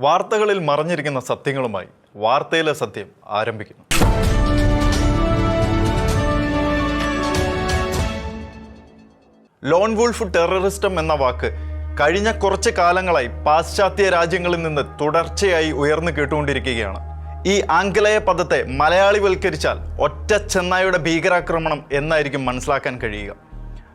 വാർത്തകളിൽ മറഞ്ഞിരിക്കുന്ന സത്യങ്ങളുമായി വാർത്തയിലെ സത്യം ആരംഭിക്കുന്നു. ലോൺ വുൾഫ് ടെററിസ്റ്റം എന്ന വാക്ക് കഴിഞ്ഞ കുറച്ച് കാലങ്ങളായി പാശ്ചാത്യ രാജ്യങ്ങളിൽ നിന്ന് തുടർച്ചയായി ഉയർന്നു കേട്ടുകൊണ്ടിരിക്കുകയാണ്. ഈ ആംഗലേയ പദത്തെ മലയാളിവൽക്കരിച്ചാൽ ഒറ്റ ചെന്നായുടെ ഭീകരാക്രമണം എന്നായിരിക്കും മനസ്സിലാക്കാൻ കഴിയുക.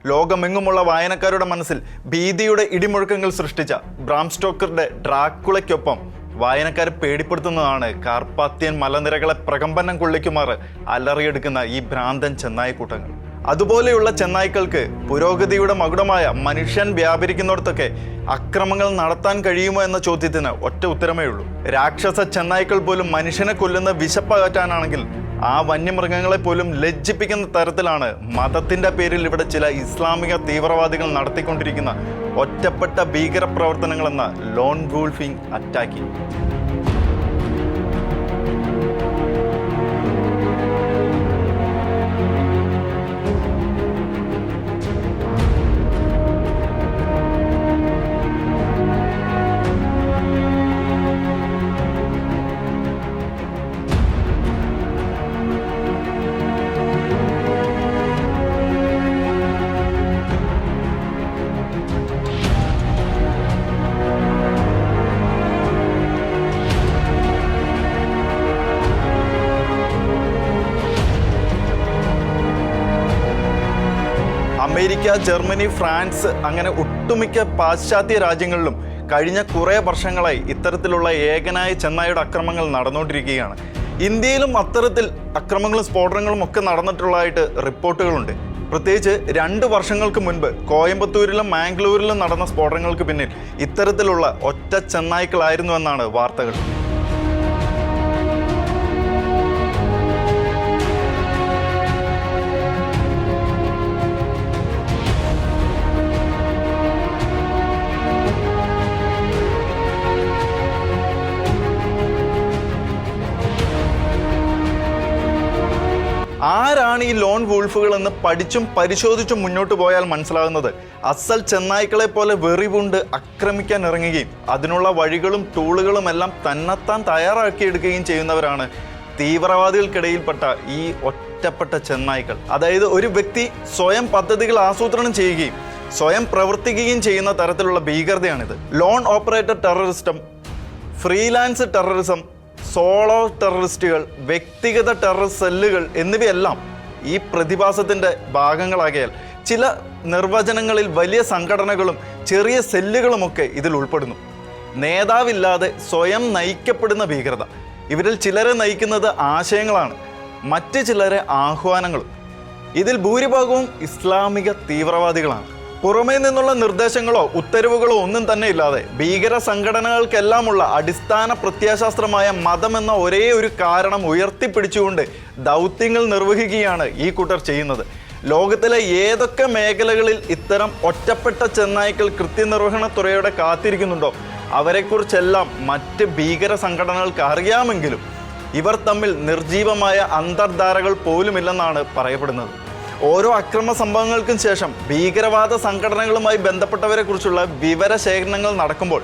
ലോകമെങ്ങുമുള്ള വായനക്കാരുടെ മനസ്സിൽ ഭീതിയുടെ ഇടിമുഴക്കങ്ങൾ സൃഷ്ടിച്ച ബ്രാം സ്റ്റോക്കറുടെ ഡ്രാക്കുളയ്ക്കൊപ്പം വായനക്കാരെ പേടിപ്പെടുത്തുന്നതാണ് കാർപ്പാത്യൻ മലനിരകളെ പ്രകമ്പനം കൊള്ളിക്കുമാറ് അലറിയെടുക്കുന്ന ഈ ഭ്രാന്തൻ ചെന്നായിക്കൂട്ടങ്ങൾ അതുപോലെയുള്ള ചെന്നായ്ക്കൾക്ക് പുരോഗതിയുടെ മകുടമായ മനുഷ്യൻ വ്യാപരിക്കുന്നിടത്തൊക്കെ അക്രമങ്ങൾ നടത്താൻ കഴിയുമോ എന്ന ചോദ്യത്തിന് ഒറ്റ ഉത്തരമേ ഉള്ളൂ. രാക്ഷസ ചെന്നായ്ക്കൾ പോലും മനുഷ്യനെ കൊല്ലുന്ന വിശപ്പകറ്റാനാണെങ്കിൽ ആ വന്യമൃഗങ്ങളെ പോലും ലജ്ജിപ്പിക്കുന്ന തരത്തിലാണ് മതത്തിന്റെ പേരിൽ ഇവിടെ ചില ഇസ്ലാമിക തീവ്രവാദികൾ നടത്തിക്കൊണ്ടിരിക്കുന്ന ഒറ്റപ്പെട്ട ഭീകരപ്രവർത്തനങ്ങളെന്ന lone wolfing attacking America Germany France അങ്ങനെ ഒട്ടുമിക്ക പാശ്ചാത്യ രാജ്യങ്ങളിലും കഴിഞ്ഞ കുറേ വർഷങ്ങളായി ഇത്തരത്തിലുള്ള ഏകനായ ചെന്നായുടെ അക്രമങ്ങൾ നടന്നുകൊണ്ടിരിക്കുകയാണ്. ഇന്ത്യയിലും അത്തരത്തിൽ അക്രമങ്ങളും സ്ഫോടനങ്ങളും ഒക്കെ നടന്നിട്ടുള്ളതായിട്ട് റിപ്പോർട്ടുകളുണ്ട്. പ്രത്യേകിച്ച് രണ്ട് വർഷങ്ങൾക്ക് മുൻപ് കോയമ്പത്തൂരിലും മാംഗ്ലൂരിലും നടന്ന സ്ഫോടനങ്ങൾക്ക് പിന്നിൽ ഇത്തരത്തിലുള്ള ഒറ്റ ചെന്നായ്ക്കളായിരുന്നു എന്നാണ് വാർത്തകൾ. ആരാണ് ഈ ലോൺ വൂൾഫുകൾ എന്ന് പഠിച്ചും പരിശോധിച്ചും മുന്നോട്ട് പോയാൽ മനസ്സിലാകുന്നത്. അസൽ ചെന്നായ്ക്കളെ പോലെ വെറിവുണ്ട് ആക്രമിക്കാൻ ഇറങ്ങുകയും അതിനുള്ള വഴികളും ടൂളുകളും എല്ലാം തന്നെത്താൻ തയ്യാറാക്കിയെടുക്കുകയും ചെയ്യുന്നവരാണ് തീവ്രവാദികൾക്കിടയിൽപ്പെട്ട ഈ ഒറ്റപ്പെട്ട ചെന്നായ്ക്കൾ. അതായത് ഒരു വ്യക്തി സ്വയം പദ്ധതികൾ ആസൂത്രണം ചെയ്യുകയും സ്വയം പ്രവർത്തിക്കുകയും ചെയ്യുന്ന തരത്തിലുള്ള ഭീകരതയാണിത്. Lone operator terrorism freelance terrorism solo ടെററിസ്റ്റുകൾ വ്യക്തിഗത ടെററിസ്റ്റ് സെല്ലുകൾ എന്നിവയെല്ലാം ഈ പ്രതിഭാസത്തിന്റെ ഭാഗങ്ങളാകിയാൽ ചില നിർവചനങ്ങളിൽ വലിയ സംഘടനകളും ചെറിയ സെല്ലുകളുമൊക്കെ ഇതിൽ ഉൾപ്പെടുന്നു. നേതാവില്ലാതെ സ്വയം നയിക്കപ്പെടുന്ന ഭീകരത. ഇവരിൽ ചിലരെ നയിക്കുന്നത് ആശയങ്ങളാണ് മറ്റ് ചിലരെ ആഹ്വാനങ്ങളും. ഇതിൽ ഭൂരിഭാഗവും ഇസ്ലാമിക തീവ്രവാദികളാണ്. പുറമേ നിന്നുള്ള നിർദ്ദേശങ്ങളോ ഉത്തരവുകളോ ഒന്നും തന്നെ ഇല്ലാതെ ഭീകര സംഘടനകൾക്കെല്ലാമുള്ള അടിസ്ഥാന പ്രത്യാശാസ്ത്രമായ മതം എന്ന ഒരേ ഒരു കാരണം ഉയർത്തിപ്പിടിച്ചുകൊണ്ട് ദൗത്യങ്ങൾ നിർവഹിക്കുകയാണ് ഈ കൂട്ടർ ചെയ്യുന്നത്. ലോകത്തിലെ ഏതൊക്കെ മേഖലകളിൽ ഇത്തരം ഒറ്റപ്പെട്ട ചെന്നായ്ക്കൾ കൃത്യനിർവഹണ തുറയോടെ കാത്തിരിക്കുന്നുണ്ടോ? അവരെക്കുറിച്ചെല്ലാം മറ്റ് ഭീകര സംഘടനകൾക്ക് അറിയാമെങ്കിലും ഇവർ തമ്മിൽ നിർജീവമായ അന്തർധാരകൾ പോലുമില്ലെന്നാണ് പറയപ്പെടുന്നത്. ഓരോ അക്രമ സംഭവങ്ങൾക്കും ശേഷം ഭീകരവാദ സംഘടനകളുമായി ബന്ധപ്പെട്ടവരെ കുറിച്ചുള്ള വിവരശേഖരണങ്ങൾ നടക്കുമ്പോൾ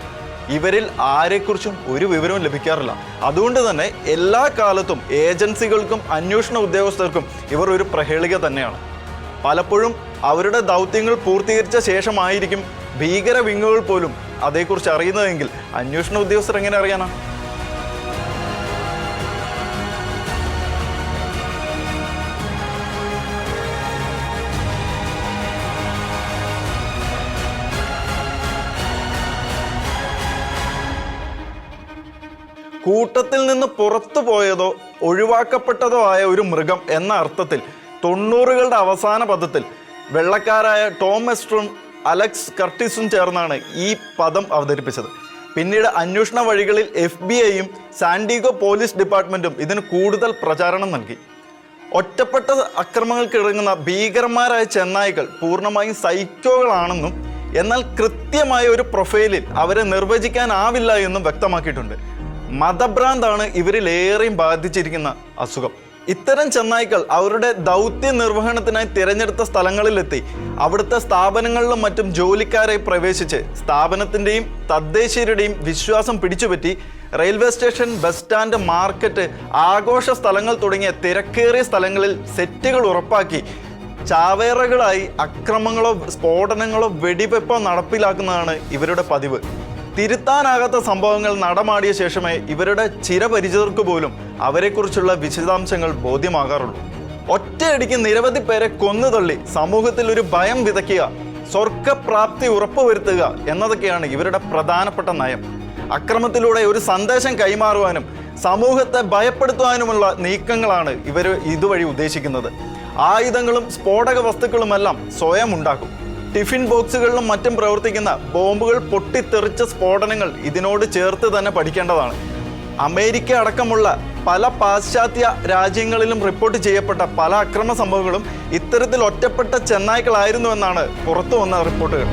ഇവരിൽ ആരെക്കുറിച്ചും ഒരു വിവരവും ലഭിക്കാറില്ല. അതുകൊണ്ട് തന്നെ എല്ലാ കാലത്തും ഏജൻസികൾക്കും അന്വേഷണ ഉദ്യോഗസ്ഥർക്കും ഇവർ ഒരു പ്രഹേളിക തന്നെയാണ്. പലപ്പോഴും അവരുടെ ദൗത്യങ്ങൾ പൂർത്തീകരിച്ച ശേഷമായിരിക്കും ഭീകര വിങ്ങുകൾ പോലും അതേക്കുറിച്ച് അറിയുന്നതെങ്കിൽ അന്വേഷണ ഉദ്യോഗസ്ഥർ എങ്ങനെ അറിയാനാ? കൂട്ടത്തിൽ നിന്ന് പുറത്തു പോയതോ ഒഴിവാക്കപ്പെട്ടതോ ആയ ഒരു മൃഗം എന്ന അർത്ഥത്തിൽ തൊണ്ണൂറുകളുടെ അവസാന പദത്തിൽ വെള്ളക്കാരായ ടോം എസ്ട്രും അലക്സ് കർട്ടിസും ചേർന്നാണ് ഈ പദം അവതരിപ്പിച്ചത്. പിന്നീട് അന്വേഷണ വഴികളിൽ എഫ് ബി ഐയും സാൻഡിഗോ പോലീസ് ഡിപ്പാർട്ട്മെന്റും ഇതിന് കൂടുതൽ പ്രചാരണം നൽകി. ഒറ്റപ്പെട്ട അക്രമങ്ങൾക്ക് ഇറങ്ങുന്ന ഭീകരന്മാരായ ചെന്നായികൾ പൂർണമായും സൈക്കോകളാണെന്നും എന്നാൽ കൃത്യമായ ഒരു പ്രൊഫൈലിൽ അവരെ നിർവചിക്കാനാവില്ല എന്നും വ്യക്തമാക്കിയിട്ടുണ്ട്. മതഭ്രാന്താണ് ഇവരിലേറെയും ബാധിച്ചിരിക്കുന്ന അസുഖം. ഇത്തരം ചെന്നായ്ക്കൾ അവരുടെ ദൗത്യ നിർവഹണത്തിനായി തിരഞ്ഞെടുത്ത സ്ഥലങ്ങളിലെത്തി. അവിടുത്തെ സ്ഥാപനങ്ങളിലും മറ്റും ജോലിക്കാരെ പ്രവേശിച്ച് സ്ഥാപനത്തിന്റെയും തദ്ദേശീയരുടെയും വിശ്വാസം പിടിച്ചുപറ്റി railway station bus stand market ആഘോഷ സ്ഥലങ്ങൾ തുടങ്ങിയ തിരക്കേറിയ സ്ഥലങ്ങളിൽ സെറ്റുകൾ ഉറപ്പാക്കി ചാവേറകളായി അക്രമങ്ങളോ സ്ഫോടനങ്ങളോ വെടിവെപ്പോ നടപ്പിലാക്കുന്നതാണ് ഇവരുടെ പതിവ്. തിരുത്താനാകാത്ത സംഭവങ്ങൾ നടമാടിയ ശേഷമേ ഇവരുടെ ചിരപരിചിതർക്ക് പോലും അവരെക്കുറിച്ചുള്ള വിശദാംശങ്ങൾ ബോധ്യമാകാറുള്ളൂ. ഒറ്റയടിക്ക് നിരവധി പേരെ കൊന്നുതള്ളി സമൂഹത്തിൽ ഒരു ഭയം വിതയ്ക്കുക സ്വർഗപ്രാപ്തി ഉറപ്പുവരുത്തുക എന്നതൊക്കെയാണ് ഇവരുടെ പ്രധാനപ്പെട്ട നയം. അക്രമത്തിലൂടെ ഒരു സന്ദേശം കൈമാറുവാനും സമൂഹത്തെ ഭയപ്പെടുത്തുവാനുമുള്ള നീക്കങ്ങളാണ് ഇവർ ഇതുവഴി ഉദ്ദേശിക്കുന്നത്. ആയുധങ്ങളും സ്ഫോടക വസ്തുക്കളുമെല്ലാം സ്വയം ഉണ്ടാക്കും ടിഫിൻ ബോക്സുകളിലും മറ്റും പ്രവർത്തിക്കുന്ന ബോംബുകൾ പൊട്ടിത്തെറിച്ച സ്ഫോടനങ്ങൾ ഇതിനോട് ചേർത്ത് തന്നെ പഠിക്കേണ്ടതാണ്. അമേരിക്ക അടക്കമുള്ള പല പാശ്ചാത്യ രാജ്യങ്ങളിലും റിപ്പോർട്ട് ചെയ്യപ്പെട്ട പല അക്രമ സംഭവങ്ങളും ഇത്തരത്തിൽ ഒറ്റപ്പെട്ട ചെന്നായ്ക്കളായിരുന്നുവെന്നാണ് പുറത്തു വന്ന റിപ്പോർട്ടുകൾ.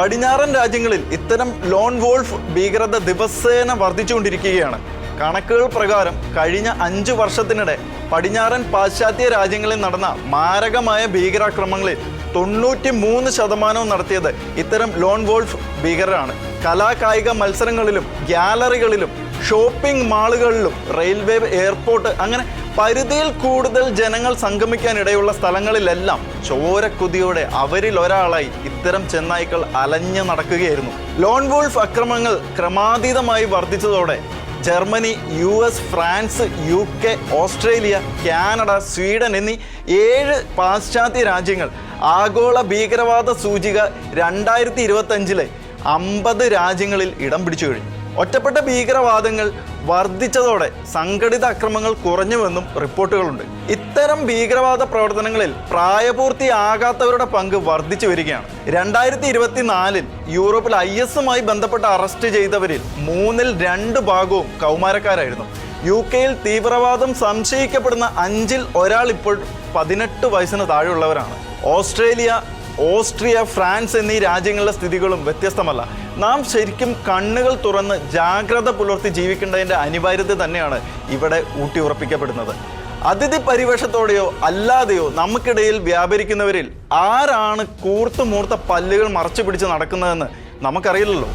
പടിഞ്ഞാറൻ രാജ്യങ്ങളിൽ ഇത്തരം ലോൺ വോൾഫ് ഭീകരത ദിവസേന വർദ്ധിച്ചുകൊണ്ടിരിക്കുകയാണ്. കണക്കുകൾ പ്രകാരം കഴിഞ്ഞ അഞ്ച് വർഷത്തിനിടെ പടിഞ്ഞാറൻ പാശ്ചാത്യ രാജ്യങ്ങളിൽ നടന്ന മാരകമായ ഭീകരാക്രമണങ്ങളിൽ തൊണ്ണൂറ്റി മൂന്ന് ശതമാനവും നടത്തിയത് ഇത്തരം ലോൺ വോൾഫ് ഭീകരരാണ്. കലാകായിക മത്സരങ്ങളിലും ഗ്യാലറികളിലും ഷോപ്പിംഗ് മാളുകളിലും റെയിൽവേ എയർപോർട്ട് അങ്ങനെ പരിധിയിൽ കൂടുതൽ ജനങ്ങൾ സംഗമിക്കാനിടയുള്ള സ്ഥലങ്ങളിലെല്ലാം ചോരക്കുതിയോടെ അവരിൽ ഒരാളായി ഇത്തരം ചെന്നായ്ക്കൾ അലഞ്ഞു നടക്കുകയായിരുന്നു. ലോൺ വോൾഫ് അക്രമങ്ങൾ ക്രമാതീതമായി വർദ്ധിച്ചതോടെ Germany U S France U K Australia Canada Sweden എന്നീ ഏഴ് പാശ്ചാത്യ രാജ്യങ്ങൾ ആഗോള ഭീകരവാദ സൂചിക രണ്ടായിരത്തി ഇരുപത്തഞ്ചിലെ അമ്പത് രാജ്യങ്ങളിൽ ഇടം പിടിച്ചു കഴിഞ്ഞു ഒറ്റപ്പെട്ട ഭീകരവാദങ്ങൾ വർദ്ധിച്ചതോടെ സംഘടിത അക്രമങ്ങൾ കുറഞ്ഞുവെന്നും റിപ്പോർട്ടുകളുണ്ട്. ഇത്തരം ഭീകരവാദ പ്രവർത്തനങ്ങളിൽ പ്രായപൂർത്തിയാകാത്തവരുടെ പങ്ക് വർദ്ധിച്ചു വരികയാണ്. രണ്ടായിരത്തി ഇരുപത്തിനാലിൽ യൂറോപ്പിൽ ഐ എസുമായി ബന്ധപ്പെട്ട് അറസ്റ്റ് ചെയ്തവരിൽ മൂന്നിൽ രണ്ട് ഭാഗവും കൗമാരക്കാരായിരുന്നു. യു കെയിൽ തീവ്രവാദം സംശയിക്കപ്പെടുന്ന അഞ്ചിൽ ഒരാൾ ഇപ്പോൾ പതിനെട്ട് വയസ്സിന് താഴെയുള്ളവരാണ്. ഓസ്ട്രേലിയ ഓസ്ട്രിയ ഫ്രാൻസ് എന്നീ രാജ്യങ്ങളിലെ സ്ഥിതികളും വ്യത്യസ്തമല്ല. നാം ശരിക്കും കണ്ണുകൾ തുറന്ന് ജാഗ്രത പുലർത്തി ജീവിക്കേണ്ടതിന്റെ അനിവാര്യത തന്നെയാണ് ഇവിടെ ഊട്ടി ഉറപ്പിക്കപ്പെടുന്നത് അതിഥി പരിവേഷത്തോടെയോ അല്ലാതെയോ നമുക്കിടയിൽ വ്യാപരിക്കുന്നവരിൽ ആരാണ് കൂർത്തുമൂർത്ത പല്ലുകൾ മറച്ചു പിടിച്ച് നടക്കുന്നതെന്ന് നമുക്കറിയില്ലല്ലോ.